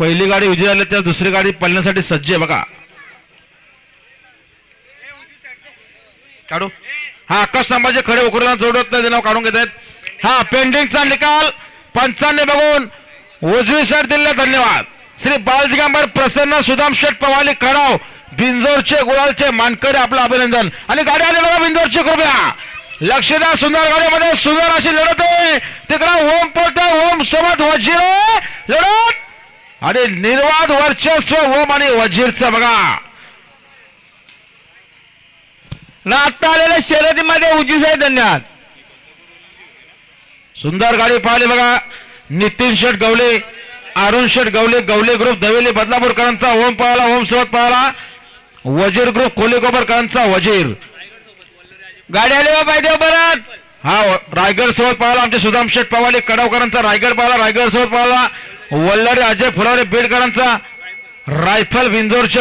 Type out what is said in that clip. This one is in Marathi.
पहिली गाडी विजय झाली त्या दुसरी गाडी पळण्यासाठी सज्ज आहे बघा. काढू? हा आकाश संभाजी खडे उकडून जोडत नाही नाव काढून घेत आहेत. हा पेंडिंगचा निकाल पंचांनी बघून उजवी शर्ट दिले धन्यवाद. श्री बालजिगांबर प्रसन्न सुदाम शेठ पवाली खडाव बिंजोरचे गुलालचे मानकरी आपलं अभिनंदन. आणि गाडी आली बघा बिंजोरची कृपया. लक्ष द्या सुंदर गाडीमध्ये सुंदर अशी लढत आहे. तिकडं ओम पोटे ओम सोबत वजीर लढत. आणि निर्वाद वर्चस्व ओम आणि वजीरचं बघा. ना आता आलेल्या शर्यतीमध्ये उजीस आहे धन्यवाद. सुंदर गाडी पाहिली बघा. नितीन शेठ गवले अरुण शेठ गवले गवले ग्रुप दवेली बदलापूरकरांचा ओम पाहिला ओम सोबत पाहिला वजीर ग्रुप कोलेकोबरकरांचा वजीर. गाडी आली बा पाहिजे परत. हा रायगड सोबत पाहिला आमचे सुदाम शेठ पवाले कडावकरांचा रायगड पाहिला रायगड सोबत पाहिला वल्लारी अजय फुलारे बेडकरांचा रायफल बिंजोरचे